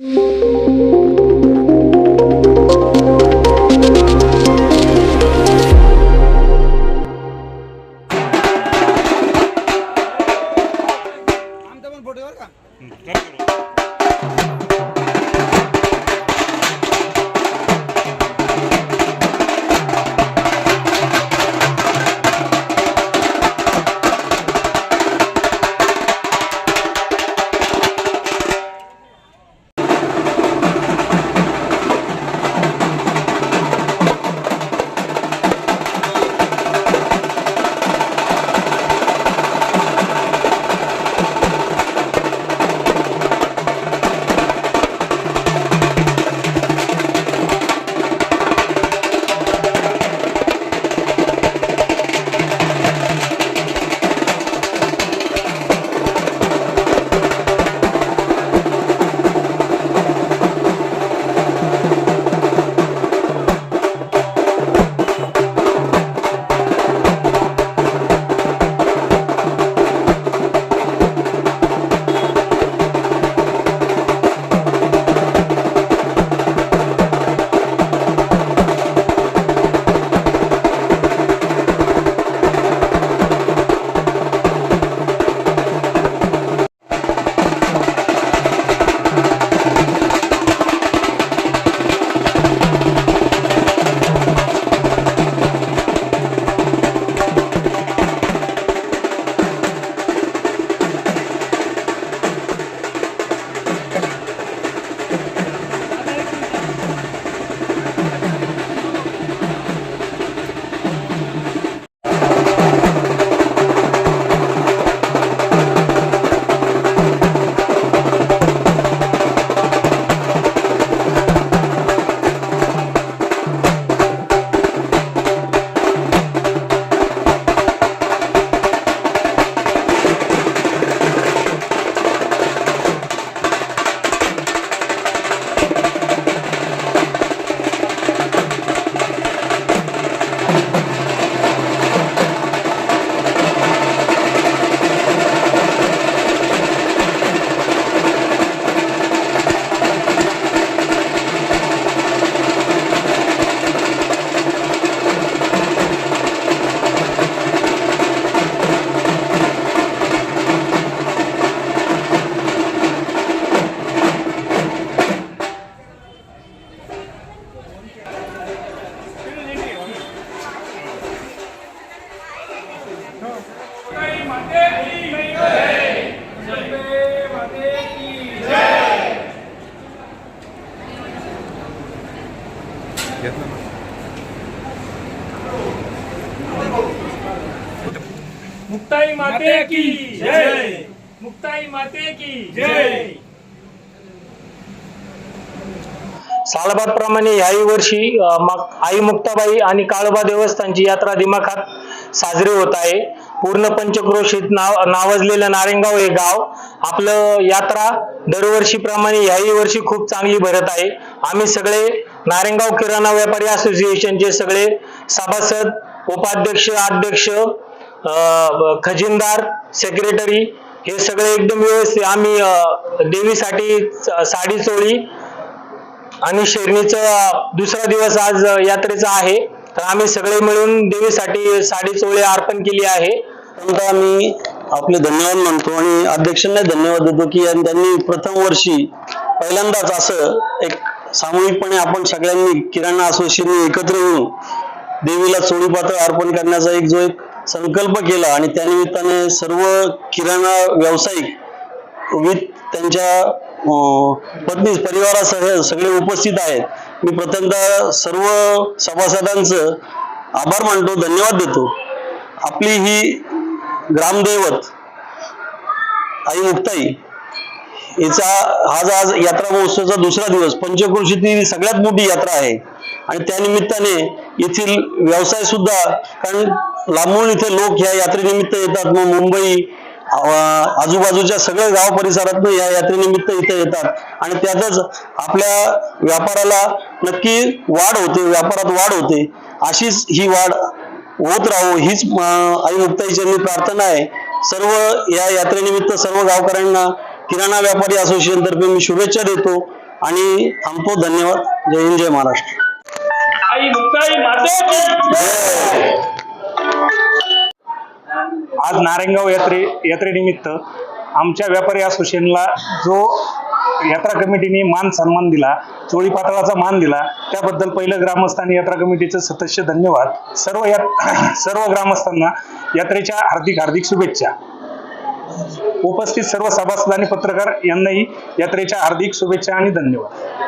Thank you. Muktai माते की जय। मुक्ताई माते की जय। सालाबादप्रमाणे ह्याही वर्षी अ, मा- आई मुक्ताबाई आणि काळोबा देवस्थानची यात्रा दिमाखात साजरी होत आहे. पूर्ण पंचक्रोशीत नाव नावाजलेलं नारायणगाव हे गाव आपलं यात्रा दरवर्षीप्रमाणे ह्याही वर्षी खूप चांगली भरत आहे. आम्ही सगळे नारायणगाव किराणा व्यापारी असोसिएशनचे सगळे सभासद उपाध्यक्ष अध्यक्ष खजिनदार सेक्रेटरी हे सगळे एकदम व्यवस्थित. आम्ही देवीसाठी साडी चोळी आणि शेरणीचं दुसरा दिवस आज यात्रेचा आहे. तर आम्ही सगळे मिळून देवीसाठी साडी चोळी अर्पण केली आहे. आम्ही आपले धन्यवाद मानतो आणि अध्यक्षांना धन्यवाद देतो की त्यांनी प्रथम वर्षी पहिल्यांदाच असं एक सामूहिकपणे आपण सगळ्यांनी किराणा असोसिएशनने एकत्र येऊन देवीला चोळीपात्र अर्पण करण्याचा एक जो एक संकल्प केला आणि त्यानिमित्ताने सर्व किराणा व्यावसायिक विथ त्यांच्या अं, पत्नी परिवारासह सगळे उपस्थित आहेत. मी प्रथमतः सर्व सभासदांचं आभार मानतो धन्यवाद देतो. आपली ही ग्रामदैवत आई मुक्ताई हिचा हा जो आज यात्रा महोत्सवाचा दुसरा दिवस पंचक्रोशीतील सगळ्यात मोठी यात्रा आहे. आणि त्यानिमित्ताने येथील व्यवसाय सुद्धा कारण लांबून इथे लोक ह्या यात्रेनिमित्त येतात मग मुंबई आजूबाजूच्या सगळ्या गाव परिसरात या यात्रेनिमित्त इथे येतात. आणि त्यातच आपल्या व्यापाराला नक्की वाढ होते व्यापारात वाढ होते. अशीच ही वाढ होत राहो हीच आई मुक्ताईची प्रार्थना आहे. सर्व या यात्रेनिमित्त सर्व गावकऱ्यांना किराणा व्यापारी असोसिएशन तर्फे मी शुभेच्छा देतो आणि थांबतो. धन्यवाद. जय हिंद जय महाराष्ट्र. आज नारायणगाव यात्रे यात्रेनिमित्त आमच्या व्यापारी असोसिएशनला जो यात्रा कमिटीने मान सन्मान दिला चोळी पातळाचा मान दिला त्याबद्दल पहिलं ग्रामस्थ आणि यात्रा कमिटीचं सतस्य धन्यवाद. सर्व या सर्व ग्रामस्थांना यात्रेच्या हार्दिक हार्दिक शुभेच्छा. उपस्थित सर्व सभासद आणि पत्रकार यांनाही यात्रेच्या हार्दिक शुभेच्छा आणि धन्यवाद.